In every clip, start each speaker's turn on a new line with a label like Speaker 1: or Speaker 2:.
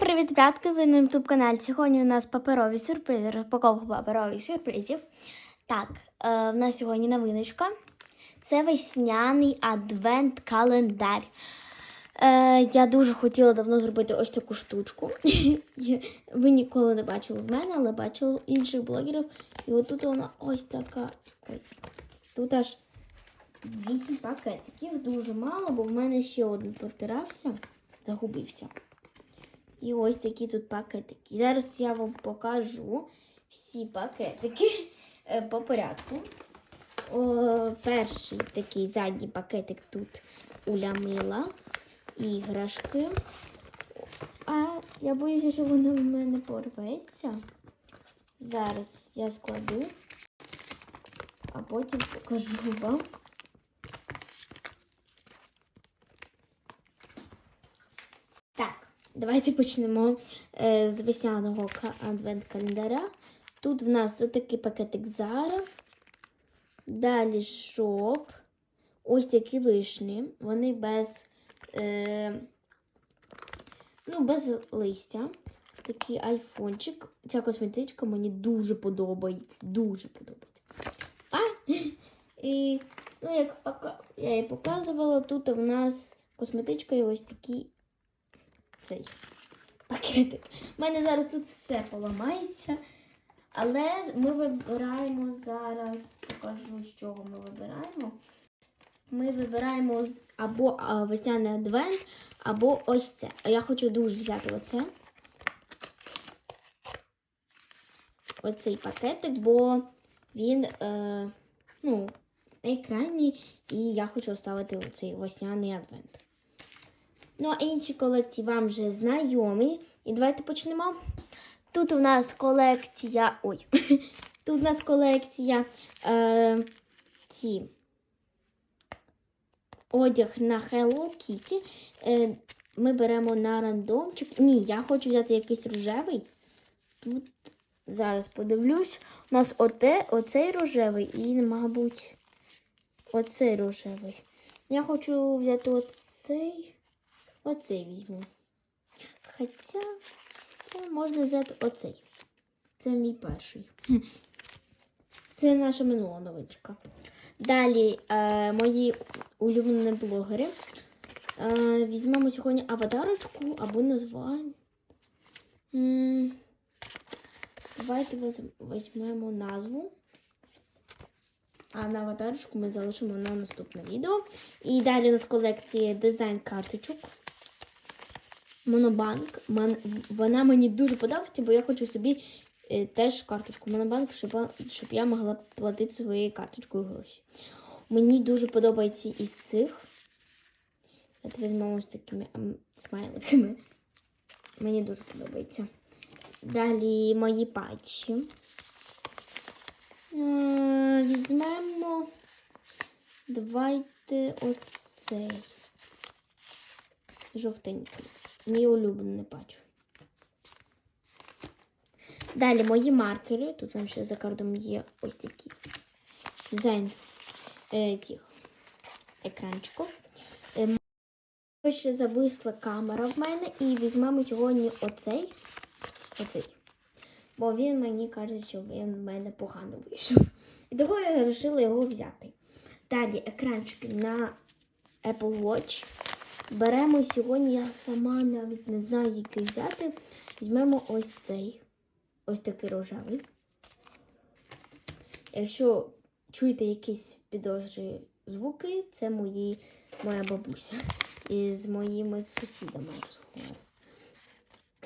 Speaker 1: привіт, ребятки! Ви на youtube каналі. Сьогодні у нас паперові сюрпризи, розпаковка паперових сюрпризів. Так, е, в нас сьогодні новиночка. Це весняний адвент-календар. Е, я дуже хотіла давно зробити ось таку штучку. Ви ніколи не бачили в мене, але бачили в інших блогерів. І отут вона ось така. Ось. Тут аж 8 пакетиків. Дуже мало, бо в мене ще один протирався, загубився. І ось такі тут пакетики. Зараз я вам покажу всі пакетики е, по порядку. О, перший такий задній пакетик тут Уля мила, іграшки. А я боюся, що воно в мене порветься. Зараз я складу, а потім покажу вам. Так, давайте почнемо е, з весняного адвент-календаря. Тут в нас отакий пакетик Зара. Далі шоп. Ось такі вишні. Вони без, е, ну, без листя. Такий айфончик. Ця косметичка мені дуже подобається. Дуже подобається. А! І, ну, як я і показувала, тут в нас косметичка і ось такі цей пакетик. У мене зараз тут все поламається. Але ми вибираємо зараз, покажу, з чого ми вибираємо. Ми вибираємо або весняний адвент, або ось це. А я хочу дуже взяти оце. Оцей пакетик, бо він е, ну, найкрайній, і я хочу оставити оцей весняний адвент. Ну, а інші колекції вам вже знайомі. І давайте почнемо. Тут у нас колекція. Ой, тут у нас колекція е, ці одяг на Hello Kitty. Е, ми беремо на рандомчик. Ні, я хочу взяти якийсь рожевий. Тут зараз подивлюсь. У нас оте, оцей рожевий і, мабуть, оцей рожевий. Я хочу взяти оцей. Оцей візьму. Хоча, це можна взяти оцей. Це мій перший. Це наша минула новичка. Далі е, мої улюблені блогери. Е, візьмемо сьогодні аватарочку або названня. Давайте візьмемо назву. А на аватарочку ми залишимо на наступне відео. І далі у нас колекція дизайн карточок. Монобанк. Вона мені дуже подобається, бо я хочу собі е, теж карточку Монобанк, щоб, я- могла платити своєю карточкою гроші. Мені дуже подобається із цих. Давайте візьмемо ось такими ем, смайликами. Мені дуже подобається. Далі мої патчі. Е, Візьмемо. Давайте ось цей. Жовтенький. Мій улюблений патч. Далі мої маркери. Тут нам ще за картом є ось такі дизайн е, тих екранчиків. Е, ще зависла камера в мене і візьмемо сьогодні оцей. Оцей. Бо він мені каже, що він в мене погано вийшов. І того я вирішила його взяти. Далі екранчики на Apple Watch. Беремо сьогодні, я сама навіть не знаю, який взяти. Візьмемо ось цей. Ось такий рожевий. Якщо чуєте якісь підозрі звуки, це мої, моя бабуся із моїми сусідами розмовляє.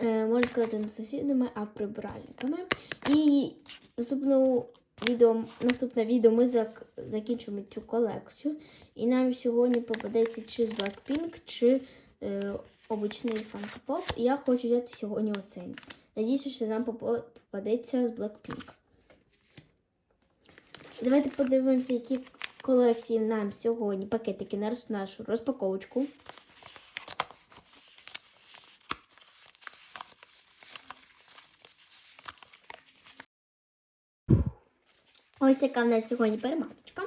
Speaker 1: Е, можна сказати, не сусідами, а прибиральниками. І наступну відео, наступне відео ми зак, закінчимо цю колекцію. І нам сьогодні попадеться чи з Blackpink, чи е, обичний Pop. І я хочу взяти сьогодні оцей. Надіюся, що нам попадеться з Blackpink. Давайте подивимося, які колекції нам сьогодні пакетики на нашу розпаковочку. Ось така в нас сьогодні перематочка.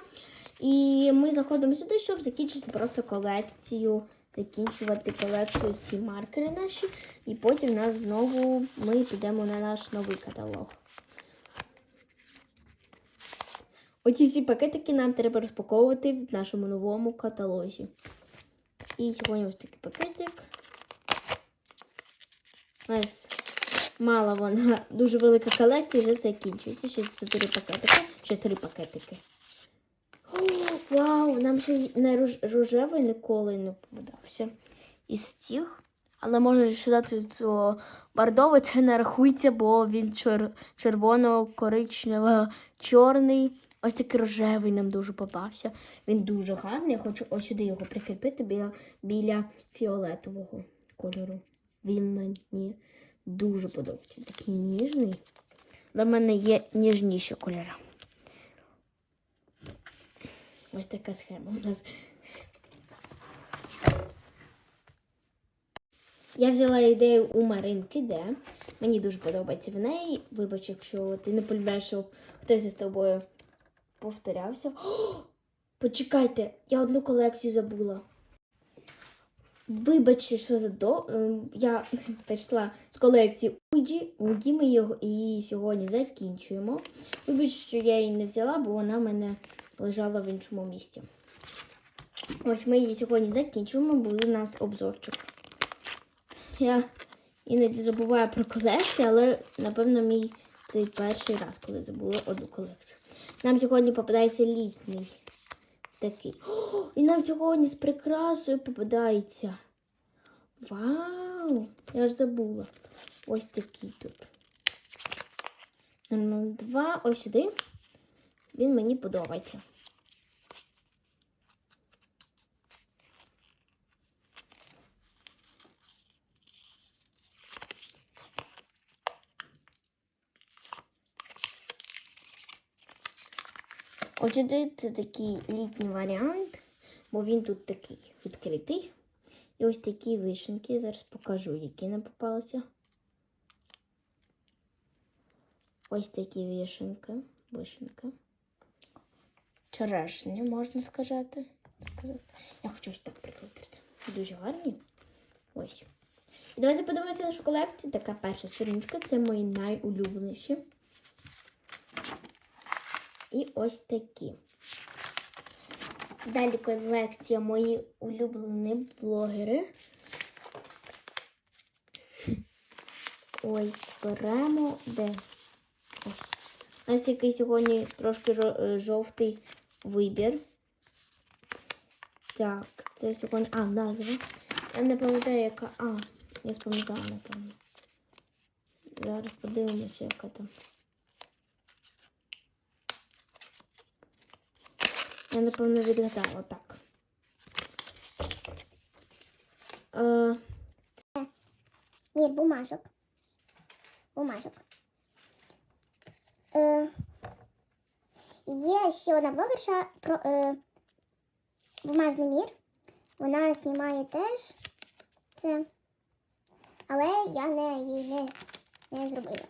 Speaker 1: І ми заходимо сюди, щоб закінчити просто колекцію закінчувати колекцію ці маркери наші, і потім нас знову ми підемо на наш новий каталог. Оці всі пакетики нам треба розпаковувати в нашому новому каталозі. І сьогодні ось такий пакетик. У нас мала вона дуже велика колекція, вже закінчується. Ще 4 пакетики. Ще 3 пакетики. О, вау! Нам ще не рожевий ніколи не попадався із цих. Але можна дати то бордовий, це не рахується, бо він чер- червоно-коричнево-чорний. Ось такий рожевий нам дуже попався. Він дуже гарний. Я хочу ось сюди його прикріпити біля, біля фіолетового кольору. Він мені дуже подобається. Такий ніжний. Для мене є ніжніші кольори. Ось така схема у нас. Я взяла ідею у Маринки, де мені дуже подобається в неї. Вибач, якщо ти не полюбляєш, щоб хтось з тобою повторявся. О, почекайте, я одну колекцію забула. Вибачте, що за до. ем, Я прийшла з колекції Уді. Уді ми його її сьогодні закінчуємо. Вибачте, що я її не взяла, бо вона в мене лежала в іншому місці. Ось ми її сьогодні закінчуємо, буде у нас обзорчик. Я іноді забуваю про колекцію, але напевно мій цей перший раз, коли забула одну колекцію. Нам сьогодні попадається літній такий. О, і нам сьогодні з прикрасою попадається. Вау! Я ж забула. Ось такий тут. 002, ось сюди. Він мені подобається. Ось це такий літній варіант, бо він тут такий відкритий. І ось такі вишеньки. Зараз покажу, які нам попалися. Ось такі вишеньки. Вишеньки. Черешні, можна сказати. сказати. Я хочу ось так прикріпити. Дуже гарні. Ось. І давайте подивимося нашу колекцію. Така перша сторінка. Це мої найулюбленіші. І ось такі. Далі колекція мої улюблені блогери. Ось беремо де. Ось. У нас який сьогодні трошки е, жовтий вибір. Так, це сьогодні. А, назва. Я не пам'ятаю, яка. А, я спам'ятала, напевно. Зараз подивимося, яка там. Я, напевно, відгадала так. Е,
Speaker 2: Мір бумажок. Бумажок. Е, є ще одна блогерша про е, бумажний мір. Вона знімає теж це. Але я не її не, не зробила.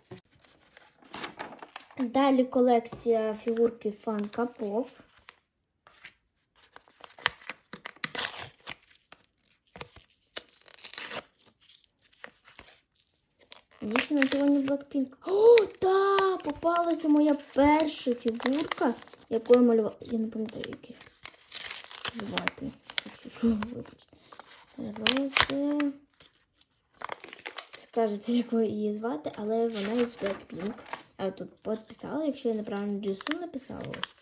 Speaker 1: далі колекція фігурки Фанка Поп. Сьогодні Blackpink. О, та! Попалася моя перша фігурка, яку я малювала. Я не пам'ятаю, які. Звати. Вибачте. Рози. Скажете, як її звати, але вона із Blackpink. Я тут підписала, якщо я неправильно Джису написала ось.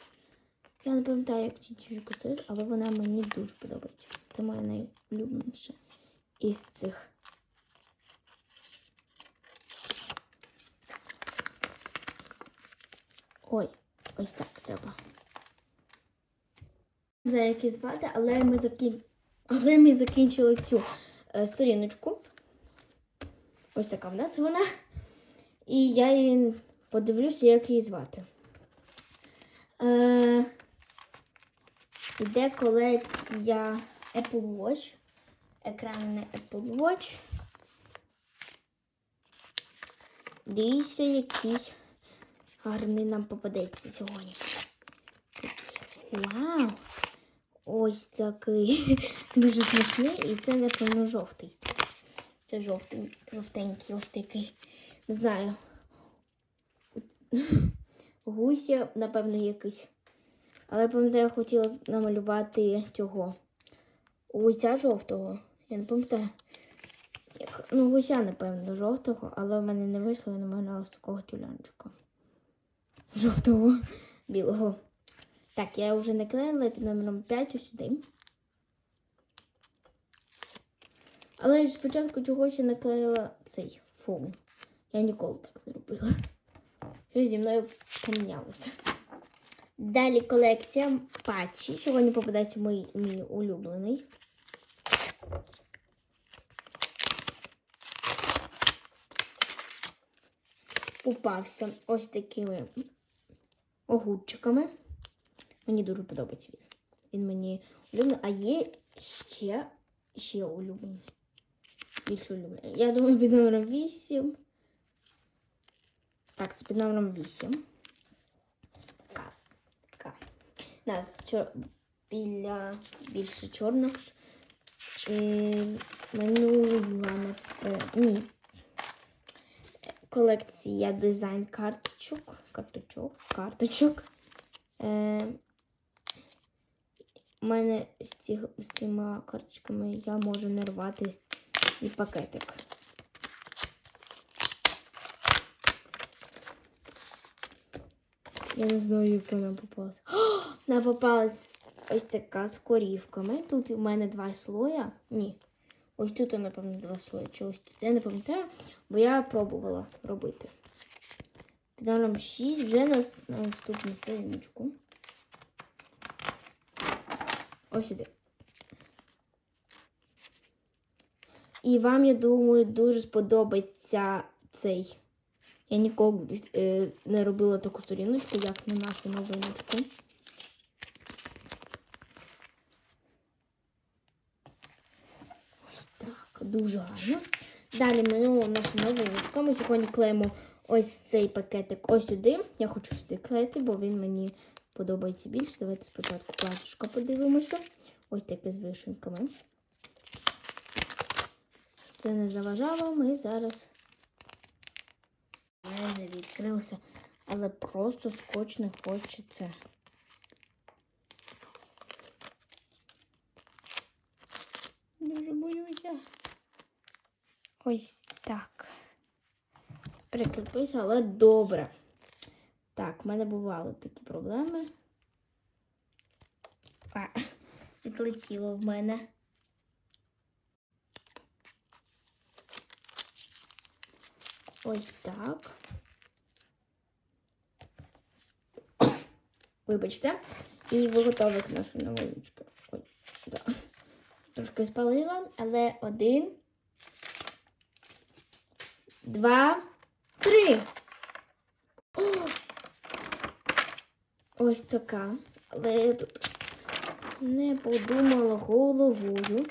Speaker 1: Я не пам'ятаю, як чужі стоїть, але вона мені дуже подобається. Це моя найулюбленіша із цих. Ой, ось так треба. Не знаю, як її звати, але ми, закін... але ми закінчили цю е, сторіночку. Ось така в нас вона. І я її подивлюся, як її звати. Е, Іде колекція Apple Watch. Екранний Apple Watch. Дивіться, якийсь гарний нам попадеться сьогодні. Вау! ось такий дуже смішний, і це, напевно, жовтий. Це жовтий, жовтенький, ось такий. Не знаю. Гуся, напевно, якийсь. Але пам'ятаю, я хотіла намалювати цього. Гуся жовтого. Я не пам'ятаю. Ну, гуся, напевно, жовтого, але в мене не вийшло, я намалювала такого тюлянчика. Жовтого, білого. Так, я вже наклеїла під номером 5 ось сюди. Але спочатку чогось я наклеїла цей фон. Я ніколи так не робила. Що зі мною помінялося. Далі колекція патчі. Сьогодні попадається мій, мій улюблений. Попався ось такими огурчиками. Мені дуже подобається він. Він мені улюблений. А є ще, ще улюблений. Більше улюблений. Я думаю, під номером 8. Так, це під номером 8. Така. Така. Нас чор... біля більше чорних. Е, минула, е, ні. Колекція дизайн карточок. Карточок. Карточок. Е, у мене з, ці, з цими карточками я можу не рвати і пакетик. Я не знаю, як вона попалась. О, вона попалась ось така з корівками. Тут у мене два слоя. Ні. Ось тут, напевно, два слої. Чи ось тут. Я не пам'ятаю, бо я пробувала робити. Під номером 6 вже на наступну сторіночку. Ось сюди. І вам, я думаю, дуже сподобається цей. Я ніколи е, не робила таку сторіночку, як на нашу новиночку. Ось так, дуже гарно. Далі минула наша новиночка. Ми сьогодні клеїмо ось цей пакетик ось сюди. Я хочу сюди клеїти, бо він мені подобається більше. Давайте спочатку платочка подивимося. Ось таке з вишеньками. Це не заважало, ми зараз У мене відкрився, але просто скотч не хочеться. Дуже боюся. Ось так. Прикріпився, але добре. Так, в мене бували такі проблеми. А, відлетіло в мене. Ось так. Вибачте. І виготовик нашу новиночку. Ой, да. Трошки спалила, але один, два, три. О! Ось така. Але я тут не подумала головою.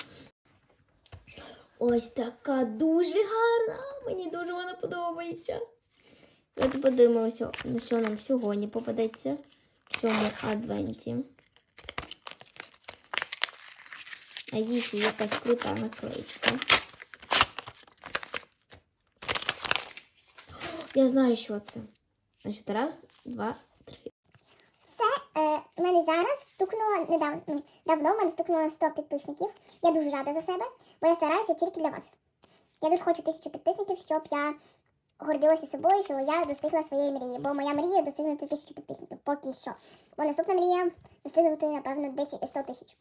Speaker 1: Ось така дуже гарна. Мені дуже вона подобається. Давайте подивимося, на що нам сьогодні попадеться в цьому адвенті. А є ще якась крута наклеїчка. Я знаю, що це. Значить, раз, два, три.
Speaker 2: Це е, мене зараз стукнуло недавно, ну, давно мене стукнуло 100 підписників. Я дуже рада за себе, бо я стараюся тільки для вас. Я дуже хочу тисячу підписників, щоб я гордилася собою, що я достигла своєї мрії. Бо моя мрія достигнути тисячу підписників. Поки що. Бо наступна мрія достигнути, напевно, 10 100 тисяч.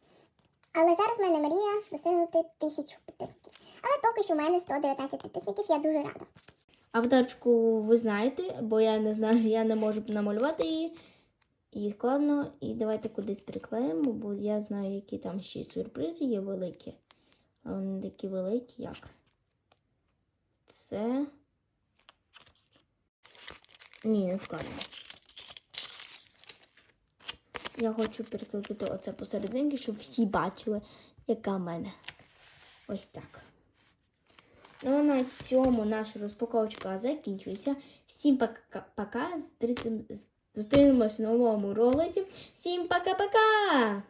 Speaker 2: Але зараз в мене мрія достигнути тисячу підписників. Але поки що в мене 119 підписників, я дуже рада.
Speaker 1: Аватарочку ви знаєте, бо я не знаю, я не можу намалювати її. І складно. І давайте кудись приклеїмо, бо я знаю, які там ще сюрпризи є великі. А вони такі великі, як. Це. Ні, не складно. Я хочу переклепити оце посерединки, щоб всі бачили, яка в мене. Ось так. Ну, а на цьому наша розпаковочка закінчується. Всім пока. пока. Зустрінемося в новому ролиці. Всім пока-пока!